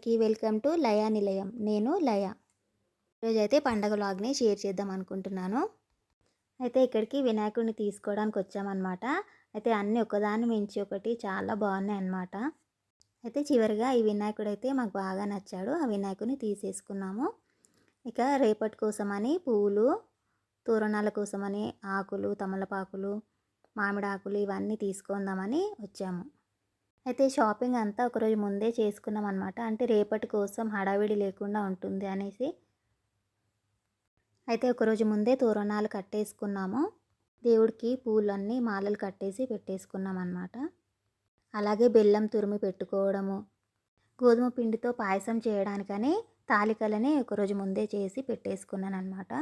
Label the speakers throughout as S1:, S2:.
S1: అందరికీ welcome to Laya నిలయం. నేను లయా. ఈరోజైతే పండగ లాగ్ని షేర్ చేద్దాం అనుకుంటున్నాను. అయితే ఇక్కడికి వినాయకుడిని తీసుకోవడానికి వచ్చామన్నమాట. అయితే అన్నీ ఒకదాని మించి ఒకటి చాలా బాగున్నాయి అన్నమాట అయితే చివరిగా ఈ వినాయకుడు అయితే మాకు బాగా నచ్చాడు. ఆ వినాయకుడిని తీసేసుకున్నాము. ఇక రేపటి కోసమని పువ్వులు తోరణాల కోసమని ఆకులు తమలపాకులు మామిడి ఆకులు ఇవన్నీ తీసుకుందామని వచ్చాము. అయితే షాపింగ్ అంతా ఒకరోజు ముందే చేసుకున్నాం అనమాట అంటే రేపటి కోసం హడావిడి లేకుండా ఉంటుంది అనేసి. అయితే ఒకరోజు ముందే తోరణాలు కట్టేసుకున్నాము. దేవుడికి పూలన్నీ మాలలు కట్టేసి పెట్టేసుకున్నాం అనమాట అలాగే బెల్లం తురిమి పెట్టుకోవడము గోధుమ పిండితో పాయసం చేయడానికని తాలికలని ఒకరోజు ముందే చేసి పెట్టేసుకున్నాను అనమాట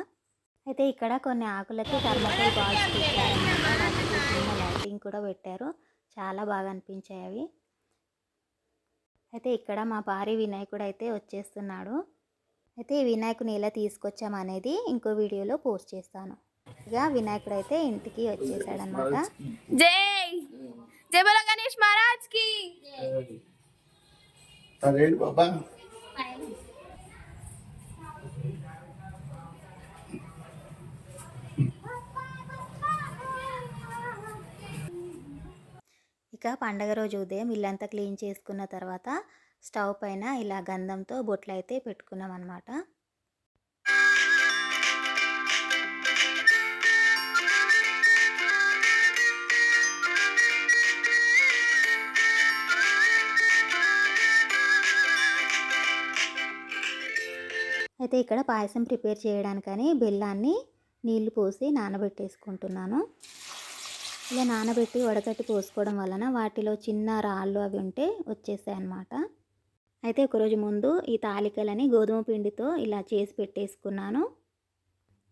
S1: అయితే ఇక్కడ కొన్ని ఆకులకి థర్మకోల్ బాల్స్ లైటింగ్ కూడా పెట్టారు. చాలా బాగా అనిపించాయి అవి. అయితే ఇక్కడ మా భారీ వినాయకుడు అయితే వచ్చేస్తున్నాడు. అయితే ఈ వినాయకుని ఎలా తీసుకొచ్చాం అనేది ఇంకో వీడియోలో పోస్ట్ చేస్తాను. ఇక వినాయకుడు అయితే ఇంటికి వచ్చేసాడనమాట
S2: జై! జై బోలో గణేష్
S3: మహారాజ్కి
S1: ఇక పండగ రోజు ఉదయం ఇల్లంతా క్లీన్ చేసుకున్న తర్వాత స్టవ్ పైన ఇలా గంధంతో బొట్లు అయితే పెట్టుకున్నాం అనమాట అయితే ఇక్కడ పాయసం ప్రిపేర్ చేయడానికని బెల్లాన్ని నీళ్ళు పోసి నానబెట్టేసుకుంటున్నాను. ఇలా నానబెట్టి వడకట్టి పోసుకోవడం వలన వాటిలో చిన్న రాళ్ళు అవి ఉంటే వచ్చేసాయి అన్నమాట. అయితే ఒకరోజు ముందు ఈ తాలికలని గోధుమ పిండితో ఇలా చేసి పెట్టేసుకున్నాను.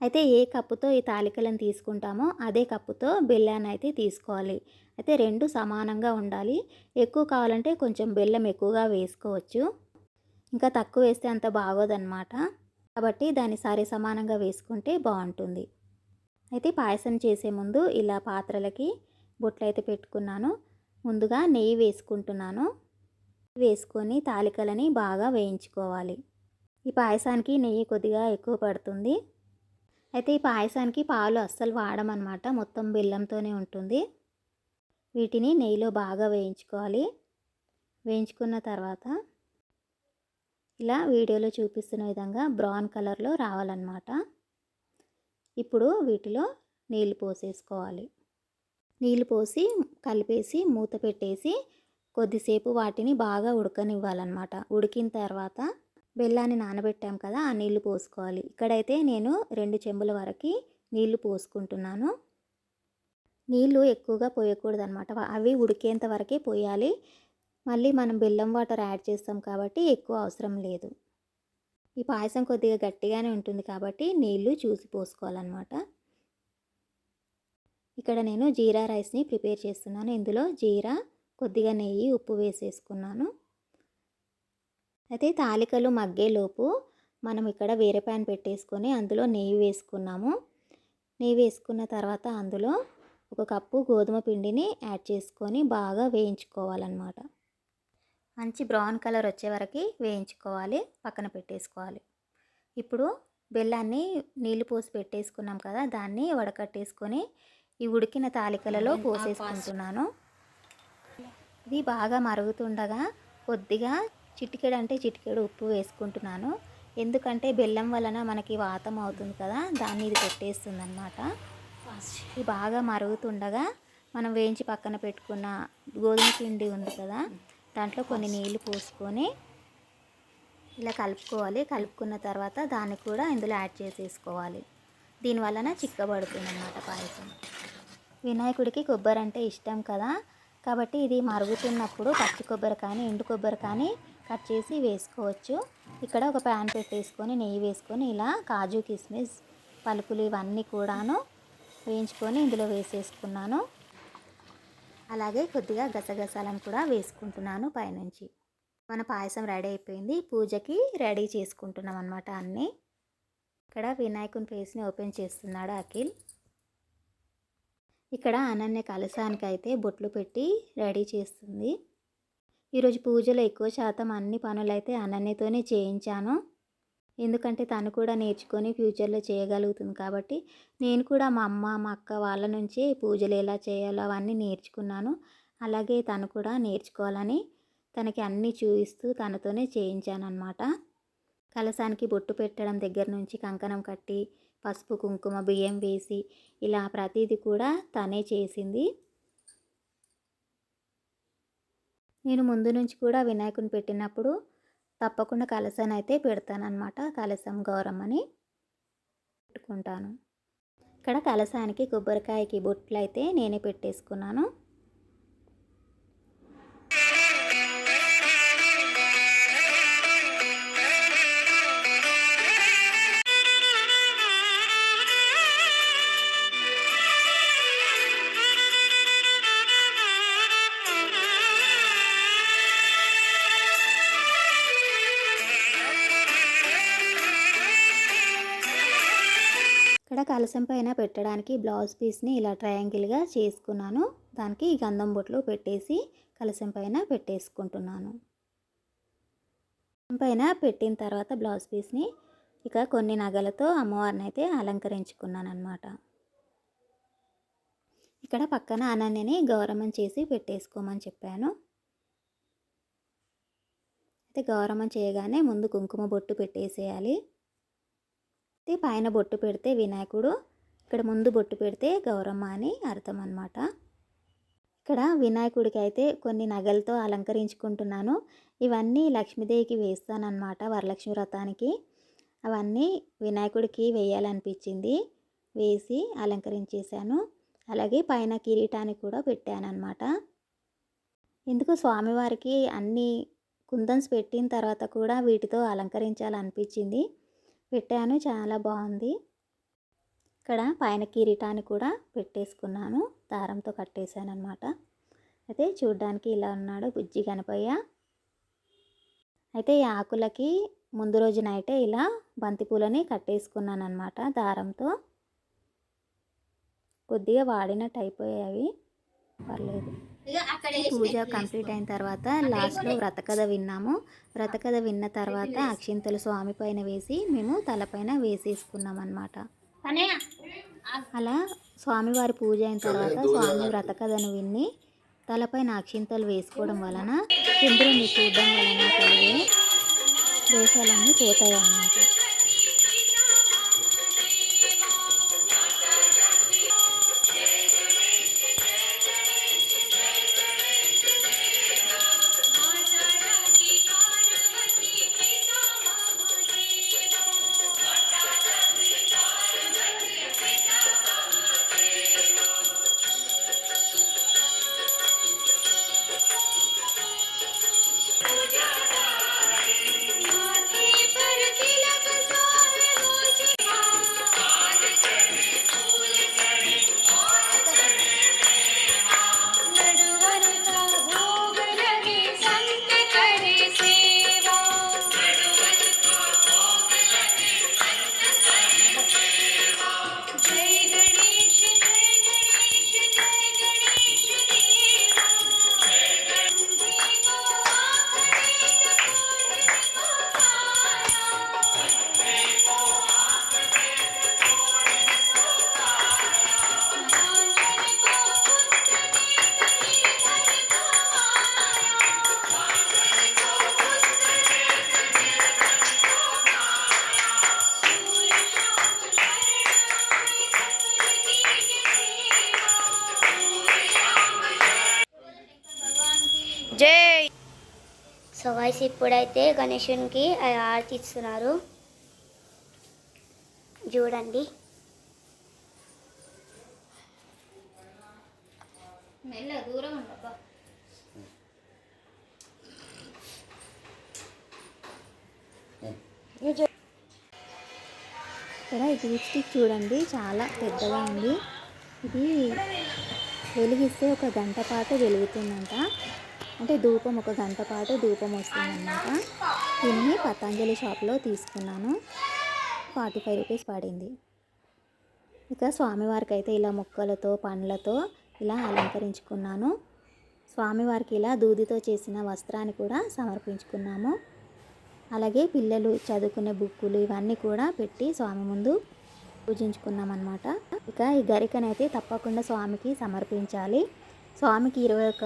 S1: అయితే ఏ కప్పుతో ఈ తాలికలను తీసుకుంటామో అదే కప్పుతో బెల్లాన్ని అయితే తీసుకోవాలి. అయితే రెండు సమానంగా ఉండాలి. ఎక్కువ కావాలంటే కొంచెం బెల్లం ఎక్కువగా వేసుకోవచ్చు. ఇంకా తక్కువ వేస్తే అంత బాగోదన్నమాట. కాబట్టి దాన్ని సరి సమానంగా వేసుకుంటే బాగుంటుంది. అయితే పాయసం చేసే ముందు ఇలా పాత్రలకి బొట్లు అయితే పెట్టుకున్నాను. ముందుగా నెయ్యి వేసుకుంటున్నాను. వేసుకొని తాలికలని బాగా వేయించుకోవాలి. ఈ పాయసానికి నెయ్యి కొద్దిగా ఎక్కువ పడుతుంది. అయితే ఈ పాయసానికి పాలు అస్సలు వాడమన్నమాట మొత్తం బెల్లంతోనే ఉంటుంది. వీటిని నెయ్యిలో బాగా వేయించుకోవాలి. వేయించుకున్న తర్వాత ఇలా వీడియోలో చూపిస్తున్న విధంగా బ్రౌన్ కలర్లో రావాలన్నమాట. ఇప్పుడు వీటిలో నీళ్ళు పోసేసుకోవాలి. నీళ్ళు పోసి కలిపేసి మూత పెట్టేసి కొద్దిసేపు వాటిని బాగా ఉడకనివ్వాలన్నమాట. ఉడికిన తర్వాత బెల్లాన్ని నానబెట్టాం కదా ఆ నీళ్ళు పోసుకోవాలి. ఇక్కడైతే నేను రెండు చెంబుల వరకు నీళ్ళు పోసుకుంటున్నాను. నీళ్ళు ఎక్కువగా పోయకూడదు అనమాట అవి ఉడికేంత వరకే పోయాలి. మళ్ళీ మనం బెల్లం వాటర్ యాడ్ చేస్తాం కాబట్టి ఎక్కువ అవసరం లేదు. ఈ పాయసం కొద్దిగా గట్టిగానే ఉంటుంది కాబట్టి నీళ్ళు చూసి పోసుకోవాలన్నమాట. ఇక్కడ నేను జీరా రైస్ని ప్రిపేర్ చేస్తున్నాను. ఇందులో జీరా కొద్దిగా నెయ్యి ఉప్పు వేసేసుకున్నాను. అయితే తాలికలు మగ్గేలోపు మనం ఇక్కడ వేరే ప్యాన్ పెట్టేసుకొని అందులో నెయ్యి వేసుకున్నాము. నెయ్యి వేసుకున్న తర్వాత అందులో ఒక కప్పు గోధుమ పిండిని యాడ్ చేసుకొని బాగా వేయించుకోవాలన్నమాట. మంచి బ్రౌన్ కలర్ వచ్చే వరకు వేయించుకోవాలి పక్కన పెట్టేసుకోవాలి. ఇప్పుడు బెల్లాన్ని నీళ్ళు పోసి పెట్టేసుకున్నాం కదా దాన్ని వడకట్టేసుకొని ఈ ఉడికిన తాలికలలో పోసేసుకుంటున్నాను. ఇది బాగా మరుగుతుండగా కొద్దిగా చిటికెడు అంటే చిటికెడు ఉప్పు వేసుకుంటున్నాను. ఎందుకంటే బెల్లం వలన మనకి వాతం అవుతుంది కదా దాన్ని ఇది పెట్టేస్తుంది అనమాట ఇది బాగా మరుగుతుండగా మనం వేయించి పక్కన పెట్టుకున్న గోధుమ పిండి ఉంది కదా దాంట్లో కొన్ని నీళ్ళు పోసుకొని ఇలా కలుపుకోవాలి. కలుపుకున్న తర్వాత దాన్ని కూడా ఇందులో యాడ్ చేసేసుకోవాలి. దీనివలన చిక్కబడుతుంది అన్నమాట పాయసం. వినాయకుడికి కొబ్బరి అంటే ఇష్టం కదా. కాబట్టి ఇది మరుగుతున్నప్పుడు పచ్చి కొబ్బరి కానీ ఎండు కొబ్బరి కానీ కట్ చేసి వేసుకోవచ్చు. ఇక్కడ ఒక ప్యాన్ పెట్టేసుకొని నెయ్యి వేసుకొని ఇలా కాజు కిస్మిస్ పలుకులు ఇవన్నీ కూడాను వేయించుకొని ఇందులో వేసేసుకున్నాను. అలాగే కొద్దిగా గసగసాలను కూడా వేసుకుంటున్నాను పైనుంచి. మన పాయసం రెడీ అయిపోయింది. పూజకి రెడీ చేసుకుంటున్నాం అనమాట అన్నీ. ఇక్కడ వినాయకుని ఫేస్ని ఓపెన్ చేస్తున్నాడు అఖిల్. ఇక్కడ అనన్య కలశానికి అయితే బొట్లు పెట్టి రెడీ చేస్తుంది. ఈరోజు పూజలో ఎక్కువ శాతం అన్ని పనులైతే అనన్యతోనే చేయించాను. ఎందుకంటే తను కూడా నేర్చుకొని ఫ్యూచర్లో చేయగలుగుతుంది కాబట్టి నేను కూడా మా అమ్మ మా అక్క వాళ్ళ నుంచి పూజలు ఎలా చేయాలో అవన్నీ నేర్చుకున్నాను. అలాగే తను కూడా నేర్చుకోవాలని తనకి అన్నీ చూపిస్తూ తనతోనే చేయించాను కలసానికి బొట్టు పెట్టడం దగ్గర నుంచి కంకణం కట్టి పసుపు కుంకుమ బియ్యం వేసి ఇలా ప్రతిదీ కూడా తనే చేసింది. నేను ముందు నుంచి కూడా వినాయకుని పెట్టినప్పుడు తప్పకుండా కలసాన్ని అయితే పెడతానమాట కలసం గౌరమ్మని పెట్టుకుంటాను. ఇక్కడ కలసానికి కొబ్బరికాయకి బొట్లు అయితే నేనే పెట్టేసుకున్నాను. కలసం పైన పెట్టడానికి బ్లౌజ్ పీస్ని ఇలా ట్రయాంగిల్గా చేసుకున్నాను. దానికి గంధం బొట్లు పెట్టేసి కలసం పైన పెట్టేసుకుంటున్నాను. పైన పెట్టిన తర్వాత బ్లౌజ్ పీస్ని ఇక కొన్ని నగలతో అమ్మవారిని అయితే అలంకరించుకున్నాను అనమాట ఇక్కడ పక్కన అనన్యని గౌరవం చేసి పెట్టేసుకోమని చెప్పాను. అయితే గౌరవం చేయగానే ముందు కుంకుమ బొట్టు పెట్టేసేయాలి. పైన బొట్టు పెడితే వినాయకుడు ఇక్కడ ముందు బొట్టు పెడితే గౌరమ్మ అని అర్థం అనమాట ఇక్కడ వినాయకుడికి అయితే కొన్ని నగలతో అలంకరించుకుంటున్నాను. ఇవన్నీ లక్ష్మీదేవికి వేస్తానన్నమాట వరలక్ష్మి వ్రతానికి. అవన్నీ వినాయకుడికి వేయాలనిపించింది వేసి అలంకరించేశాను. అలాగే పైన కిరీటానికి కూడా పెట్టాను అనమాట ఎందుకు స్వామివారికి అన్ని కుందన్స్ పెట్టిన తర్వాత కూడా వీటితో అలంకరించాలనిపించింది. పెట్టాను. చాలా బాగుంది. ఇక్కడ పైన కిరీటాన్ని కూడా పెట్టేసుకున్నాను. దారంతో కట్టేశాను అనమాట అయితే చూడ్డానికి ఇలా ఉన్నాడు బుజ్జి కనపయ్య అయితే ఈ ఆకులకి ముందు రోజు నైటే ఇలా బంతిపూలని కట్టేసుకున్నాను అనమాట దారంతో. కొద్దిగా వాడినట్టు అయిపోయాయి పర్లేదు. పూజ కంప్లీట్ అయిన తర్వాత లాస్ట్లో వ్రతకథ విన్నాము. వ్రతకథ విన్న తర్వాత అక్షింతలు స్వామి పైన వేసి మేము తలపైన వేసేసుకున్నాం అనమాట అలా స్వామివారి పూజ అయిన తర్వాత స్వామి వ్రతకథను విని తలపైన అక్షింతలు వేసుకోవడం వలన చంద్రుని చూడడం వలన కలిగే దోషాలన్నీ పోతాయి అన్నమాట
S3: సో వైస్ ఇప్పుడైతే గణేశునికి ఆరతి ఇస్తున్నారు చూడండి.
S1: దూరం ఉండబ్బా ఇక్కడ ఈ టీప్ స్టిక్ చూడండి చాలా పెద్దగా ఉంది. ఇది వెలిగిస్తే ఒక గంట పాటు వెలుగుతుందంట. అంటే ధూపం ఒక గంట పాటు ధూపం వస్తుందన్నమాట. దీన్ని పతంజలి షాప్లో తీసుకున్నాను. ఫార్టీ ఫైవ్ రూపీస్ పడింది. ఇక స్వామివారికి అయితే ఇలా మొక్కలతో పండ్లతో ఇలా అలంకరించుకున్నాను. స్వామివారికి ఇలా దూదితో చేసిన వస్త్రాన్ని కూడా సమర్పించుకున్నాము. అలాగే పిల్లలు చదువుకునే బుక్కులు ఇవన్నీ కూడా పెట్టి స్వామి ముందు పూజించుకున్నాం అనమాట ఇక ఈ గరికనైతే తప్పకుండా స్వామికి సమర్పించాలి. స్వామికి ఇరవై ఒక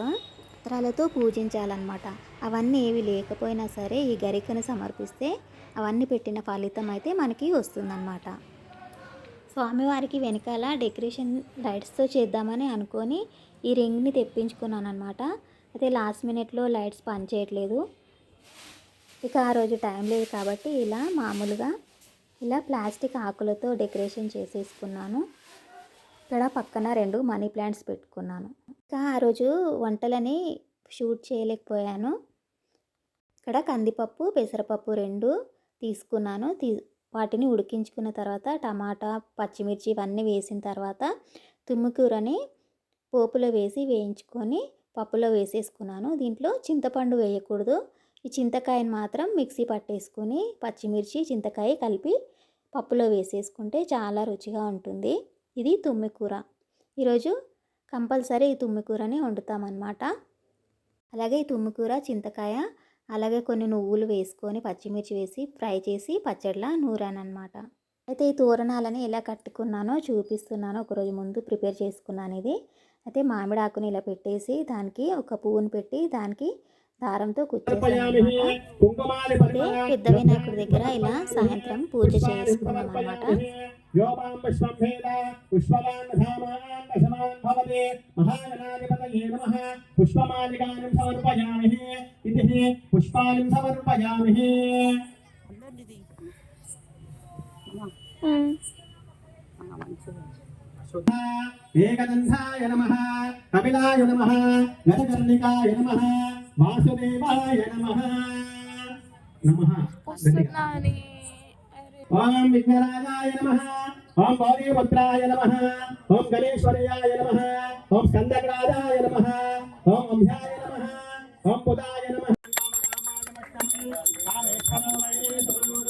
S1: పత్రాలతో పూజించాలన్నమాట. అవన్నీ ఏవి లేకపోయినా సరే ఈ గరికను సమర్పిస్తే అవన్నీ పెట్టిన ఫలితం అయితే మనకి వస్తుందన్నమాట. స్వామివారికి వెనకాల డెకరేషన్ లైట్స్తో చేద్దామని అనుకొని ఈ రింగ్ని తెప్పించుకున్నాను అనమాట అయితే లాస్ట్ మినిట్లో లైట్స్ పనిచేయట్లేదు ఇక ఆ రోజు టైం లేదు కాబట్టి ఇలా మామూలుగా ఇలా ప్లాస్టిక్ ఆకులతో డెకరేషన్ చేసేసుకున్నాను. ఇక్కడ పక్కన రెండు మనీ ప్లాంట్స్ పెట్టుకున్నాను. ఇంకా ఆ రోజు వంటలని షూట్ చేయలేకపోయాను. ఇక్కడ కందిపప్పు పెసరపప్పు రెండు తీసుకున్నాను. తీ వాటిని ఉడికించుకున్న తర్వాత టమాటా పచ్చిమిర్చి ఇవన్నీ వేసిన తర్వాత తుమ్ముకూరని పోపులో వేసి వేయించుకొని పప్పులో వేసేసుకున్నాను. దీంట్లో చింతపండు వేయకూడదు. ఈ చింతకాయని మాత్రం మిక్సీ పట్టేసుకొని పచ్చిమిర్చి చింతకాయ కలిపి పప్పులో వేసేసుకుంటే చాలా రుచిగా ఉంటుంది. ఇది తుమ్మికూర. ఈరోజు కంపల్సరీ ఈ తుమ్మికూరని వండుతామన్నమాట. అలాగే ఈ తుమ్మికూర చింతకాయ అలాగే కొన్ని నువ్వులు వేసుకొని పచ్చిమిర్చి వేసి ఫ్రై చేసి పచ్చడిలా నూరానమాట అయితే ఈ తోరణాలని ఎలా కట్టుకున్నానో చూపిస్తున్నాను. ఒకరోజు ముందు ప్రిపేర్ చేసుకున్నాను ఇది. అయితే మామిడాకుని ఇలా పెట్టేసి దానికి ఒక పువ్వుని పెట్టి దానికి దారంతో అయితే పెద్ద వినాయకుడి దగ్గర ఇలా సాయంత్రం పూజ చేసుకున్నాం అనమాట
S4: ఏకదంధాయ నమః. కపిలాయ నమః గణకర్ణికాయ నమః. వాసుదేవాయ నమః. నమః. ఓం విఘ్నరాజాయ నమః. ఓం గౌరీపుత్రాయ నమః. ఓం గణేశ్వర్యాయ నమః. ఓం స్కందగ్రాజాయ నమః. ఓం అంశాయ నమః. ఓం పుదాయ నమః. ఏకదైవ